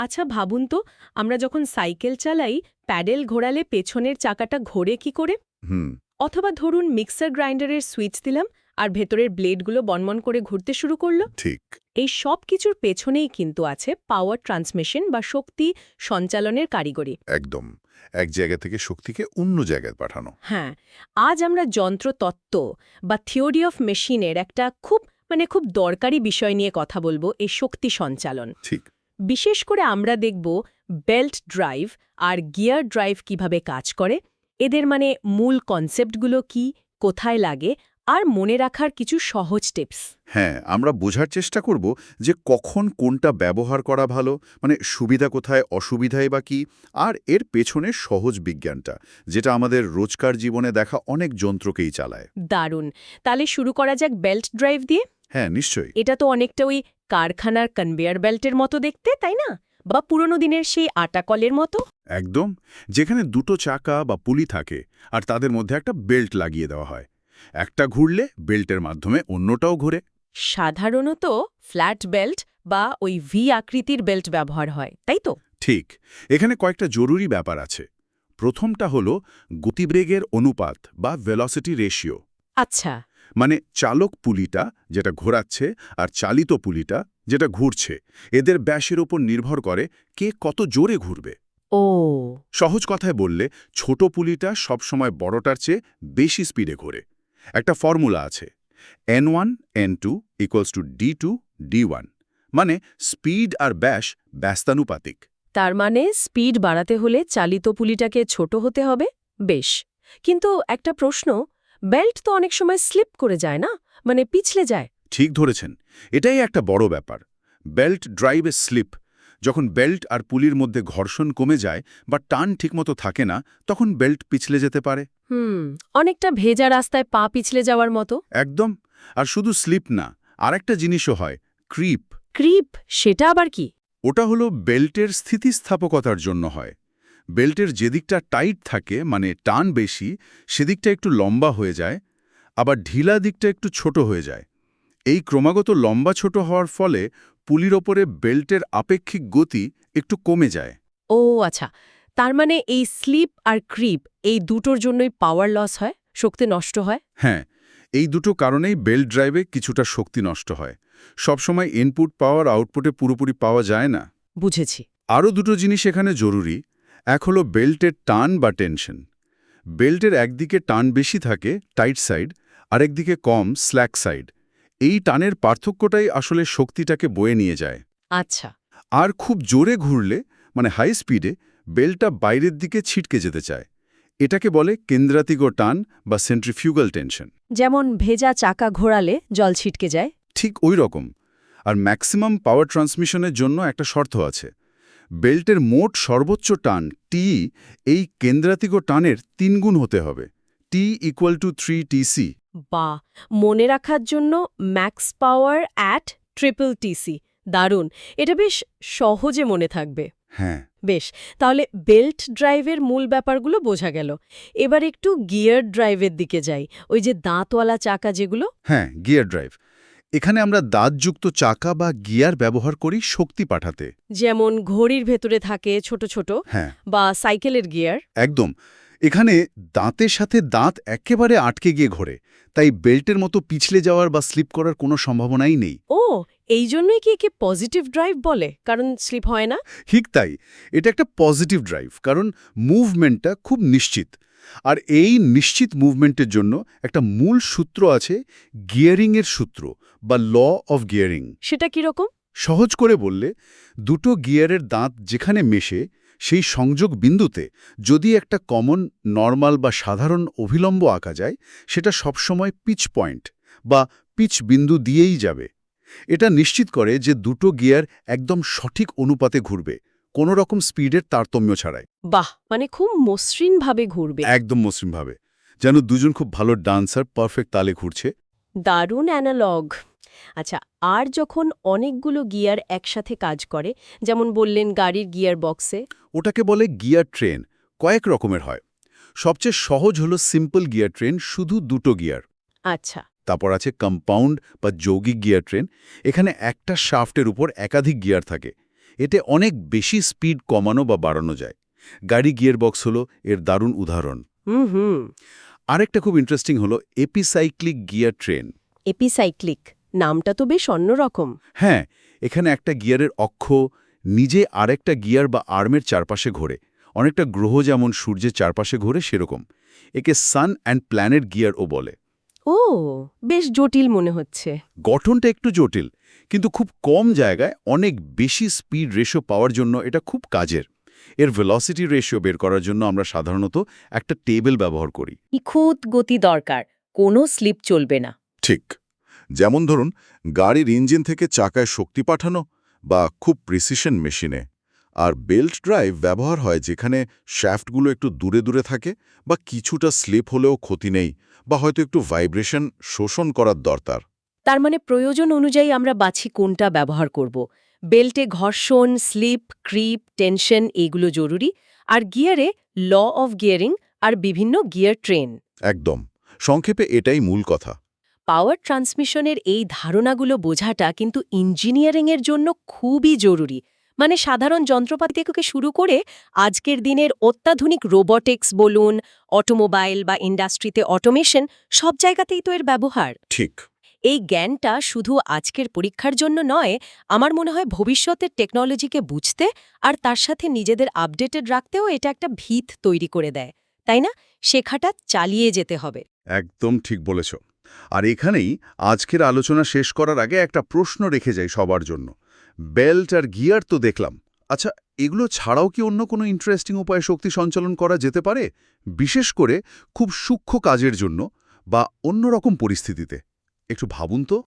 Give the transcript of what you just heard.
আচ্ছা ভাবুন তো আমরা যখন সাইকেল চালাই প্যাডেল ঘোরালে পেছনের চাকাটা ঘোরে কি করে? হুম। অথবা ধরুন মিক্সার গ্রাইন্ডারের সুইচ দিলাম আর ভেতরের ব্লেডগুলো বনমন করে ঘুরতে শুরু করল। ঠিক। এই সব কিছুর পেছনেই কিন্তু আছে পাওয়ার ট্রান্সমিশন বা শক্তি সঞ্চালনের কারিগরি। একদম। এক জায়গা থেকে শক্তিকে অন্য জায়গায় পাঠানো। হ্যাঁ আজ আমরা যন্ত্রতত্ত্ব বা থিওরি অফ মেশিনের একটা খুব মানে খুব দরকারি বিষয় নিয়ে কথা বলব এই শক্তি সঞ্চালন। ঠিক। বিশেষ করে আমরা দেখব বেল্ট ড্রাইভ আর গিয়ার ড্রাইভ কীভাবে কাজ করে এদের মানে মূল কনসেপ্টগুলো কি কোথায় লাগে আর মনে রাখার কিছু সহজ টিপস। হ্যাঁ আমরা বোঝার চেষ্টা করব যে কখন কোনটা ব্যবহার করা ভালো মানে সুবিধা কোথায় অসুবিধাই বা কি আর এর পেছনে সহজ বিজ্ঞানটা যেটা আমাদের রোজকার জীবনে দেখা অনেক যন্ত্রকেই চালায়। দারুণ। তাহলে শুরু করা যাক বেল্ট ড্রাইভ দিয়ে। হ্যাঁ নিশ্চয়ই। এটা তো অনেকটা ওই কারখানার কনভেয়ার বেল্টের মতো দেখতে তাই না? বা পুরনো দিনের সেই আটা কলের মতো? একদম। যেখানে দুটো চাকা বা পুলি থাকে আর তাদের মধ্যে একটা বেল্ট লাগিয়ে দেওয়া হয়। একটা ঘুরলে বেল্টের মাধ্যমে অন্যটাও ঘুরে। সাধারণত ফ্ল্যাট বেল্ট বা ওই ভি আকৃতির বেল্ট ব্যবহার হয় তাই তো? ঠিক। এখানে কয়েকটা জরুরি ব্যাপার আছে। প্রথমটা হলো গতিবেগের অনুপাত বা ভেলোসিটি রেশিও আচ্ছা। মানে চালক পুলিটা যেটা ঘোরাচ্ছে আর চালিত পুলিটা যেটা ঘুরছে এদের ব্যাসের ওপর নির্ভর করে কে কত জোরে ঘুরবে। ও। সহজ কথায় বললে ছোট পুলিটা সবসময় বড়টার চেয়ে বেশি স্পিডে ঘোরে। একটা ফর্মুলা আছে N one N two equals two D two D one মানে স্পিড আর ব্যাস ব্যস্তানুপাতিক। তার মানে স্পিড বাড়াতে হলে চালিত পুলিটাকে ছোট হতে হবে বেশ। কিন্তু একটা প্রশ্ন বেল্ট তো অনেক সময় স্লিপ করে যায় না? মানে পিছলে যায়। ঠিক ধরেছেন। এটাই একটা বড় ব্যাপার। বেল্ট ড্রাইভে স্লিপ। যখন বেল্ট আর পুলির মধ্যে ঘর্ষণ কমে যায় বা টান ঠিকমতো থাকে না তখন বেল্ট পিছলে যেতে পারে। হুম অনেকটা ভেজা রাস্তায় পা পিছলে যাওয়ার মতো। একদম। আর শুধু স্লিপ না আরেকটা জিনিসও হয় ক্রিপ। ক্রিপ সেটা আবার কি? ওটা হলো বেল্টের স্থিতিস্থাপকতার জন্য হয়। বেল্টের যেদিকটা টাইট থাকে মানে টান বেশি সেদিকটা একটু লম্বা হয়ে যায় আবার ঢিলা দিকটা একটু ছোট হয়ে যায়। এই ক্রমাগত লম্বা ছোট হওয়ার ফলে পুলির ওপরে বেল্টের আপেক্ষিক গতি একটু কমে যায়। ও আচ্ছা। তার মানে এই স্লিপ আর ক্রিপ এই দুটোর জন্যই পাওয়ার লস হয় শক্তি নষ্ট হয়? হ্যাঁ এই দুটো কারণেই বেল্ট ড্রাইভে কিছুটা শক্তি নষ্ট হয়। সবসময় ইনপুট পাওয়ার আউটপুটে পুরোপুরি পাওয়া যায় না। বুঝেছি। আরও দুটো জিনিস এখানে জরুরি। এক হলো বেল্টের টান বা টেনশন। বেল্টের একদিকে টান বেশি থাকে টাইট সাইড আরেকদিকে কম স্ল্যাক সাইড। এই টানের পার্থক্যটাই আসলে শক্তিটাকে বয়ে নিয়ে যায়। আচ্ছা। আর খুব জোরে ঘুরলে মানে হাই স্পিডে বেল্টটা বাইরের দিকে ছিটকে যেতে চায়। এটাকে বলে কেন্দ্রাতিগ টান বা সেন্ট্রিফিউগাল টেনশন। যেমন ভেজা চাকা ঘোরালে জল ছিটকে যায়। ঠিক ওই রকম। আর ম্যাক্সিমাম পাওয়ার ট্রান্সমিশনের জন্য একটা শর্ত আছে। বেল্টের মোট সর্বোচ্চ টান টি এই কেন্দ্রাতিগ টানের তিনগুণ হতে হবে। T equal to three T C বা মনে রাখার জন্য max power at triple T C দারুণ এটা বেশ সহজে মনে থাকবে। হ্যাঁ। বেশ তাহলে বেল্ট ড্রাইভের মূল ব্যাপারগুলো বোঝা গেল। এবার একটু গিয়ার ড্রাইভের দিকে যাই। ওই যে দাঁতওয়ালা চাকা যেগুলো? হ্যাঁ গিয়ার ড্রাইভ। এখানে আমরা দাঁতযুক্ত চাকা বা গিয়ার ব্যবহার করি শক্তি পাঠাতে। যেমন ঘড়ির ভেতরে থাকে ছোট ছোট হ্যাঁ। বা সাইকেলের গিয়ার। একদম। এখানে দাঁতের সাথে দাঁত একেবারে আটকে গিয়ে ঘোরে তাই বেল্টের মতো পিছলে যাওয়ার বা স্লিপ করার কোনো সম্ভাবনাই নেই। ও এই জন্যই কি একে পজিটিভ ড্রাইভ বলে? কারণ স্লিপ হয় না? ঠিক তাই। এটা একটা পজিটিভ ড্রাইভ কারণ মুভমেন্টটা খুব নিশ্চিত। আর এই নিশ্চিত মুভমেন্টের জন্য একটা মূল সূত্র আছে গিয়ারিংয়ের সূত্র বা ল অফ গিয়ারিং। সেটা কীরকম? সহজ করে বললে দুটো গিয়ারের দাঁত যেখানে মেশে সেই সংযোগ বিন্দুতে যদি একটা কমন নর্মাল বা সাধারণ অভিলম্ব আঁকা যায় সেটা সবসময় পিচ পয়েন্ট বা পিচ বিন্দু দিয়েই যাবে। এটা নিশ্চিত করে যে দুটো গিয়ার একদম সঠিক অনুপাতে ঘুরবে। কোনো রকম স্পিডের তারতম্য ছাড়াই। বাহ মানে খুব মসৃণভাবে ঘুরবে। একদম মসৃণভাবে। যেন দুজন খুব ভালো ডান্সার পারফেক্ট তালে ঘুরছে। দারুণ অ্যানালগ। আচ্ছা আর যখন অনেকগুলো গিয়ার একসাথে কাজ করে যেমন বললেন গাড়ির গিয়ার বক্সে? ওটাকে বলে গিয়ার ট্রেন। কয়েক রকমের হয়। সবচেয়ে সহজ হলো সিম্পল গিয়ার ট্রেন শুধু দুটো গিয়ার। আচ্ছা। তারপর আছে কম্পাউন্ড বা যৌগিক গিয়ার ট্রেন। এখানে একটা শাফটের উপর একাধিক গিয়ার থাকে। এতে অনেক বেশি স্পিড কমানো বা বাড়ানো যায়। গাড়ি গিয়ারবক্স হলো এর দারুণ উদাহরণ। আরেকটা খুব ইন্টারেস্টিং হলো এপিসাইক্লিক গিয়ার ট্রেন। এপিসাইক্লিক নামটা তো বেশ অন্যরকম। হ্যাঁ এখানে একটা গিয়ারের অক্ষ নিজে আরেকটা গিয়ার বা আর্মের চারপাশে ঘোরে। অনেকটা গ্রহ যেমন সূর্যের চারপাশে ঘোরে সেরকম। একে সান অ্যান্ড প্ল্যানেট গিয়ারও বলে। ও বেশ জটিল মনে হচ্ছে। গঠনটা একটু জটিল কিন্তু খুব কম জায়গায় অনেক বেশি স্পিড রেশিও পাওয়ার জন্য এটা খুব কাজের। এর ভেলোসিটি রেশিও বের করার জন্য আমরা সাধারণত একটা টেবিল ব্যবহার করি। নিখুঁত গতি দরকার কোনো স্লিপ চলবে না। ঠিক। যেমন ধরুন গাড়ির ইঞ্জিন থেকে চাকায় শক্তি পাঠানো বা খুব প্রিসিশন মেশিনে আর বেল্ট ড্রাইভ ব্যবহার হয় যেখানে শ্যাফটগুলো একটু দূরে দূরে থাকে বা কিছুটা স্লিপ হলেও ক্ষতি নেই বা হয়তো একটু ভাইব্রেশন শোষণ করার দরকার। তার মানে প্রয়োজন অনুযায়ী আমরা বাছি কোনটা ব্যবহার করব। বেল্টে ঘর্ষণ স্লিপ ক্রিপ টেনশন এগুলো জরুরি। আর গিয়ারে ল অফ গিয়ারিং আর বিভিন্ন গিয়ার ট্রেন। একদম। সংক্ষেপে এটাই মূল কথা। পাওয়ার ট্রান্সমিশনের এই ধারণাগুলো বোঝাটা কিন্তু ইঞ্জিনিয়ারিংয়ের জন্য খুবই জরুরি। মানে সাধারণ যন্ত্রপাতি থেকে শুরু করে আজকের দিনের অত্যাধুনিক রোবটিক্স বলুন অটোমোবাইল বা ইন্ডাস্ট্রিতে অটোমেশন সব জায়গাতেই তো এর ব্যবহার। ঠিক। এই জ্ঞানটা শুধু আজকের পরীক্ষার জন্য নয় আমার মনে হয় ভবিষ্যতের টেকনোলজিকে বুঝতে আর তার সাথে নিজেদের আপডেটেড রাখতেও এটা একটা ভিত তৈরি করে দেয়। তাই না? শেখাটা চালিয়ে যেতে হবে। একদম ঠিক বলেছ। আর এখানেই আজকের আলোচনা শেষ করার আগে একটা প্রশ্ন রেখে যাই সবার জন্য। বেল্ট আর গিয়ার তো দেখলাম। আচ্ছা এগুলো ছাড়াও কি অন্য কোনো ইন্টারেস্টিং উপায়ে শক্তি সঞ্চালন করা যেতে পারে? বিশেষ করে খুব সূক্ষ্ম কাজের জন্য বা অন্যরকম পরিস্থিতিতে। একটু ভাবুন তো।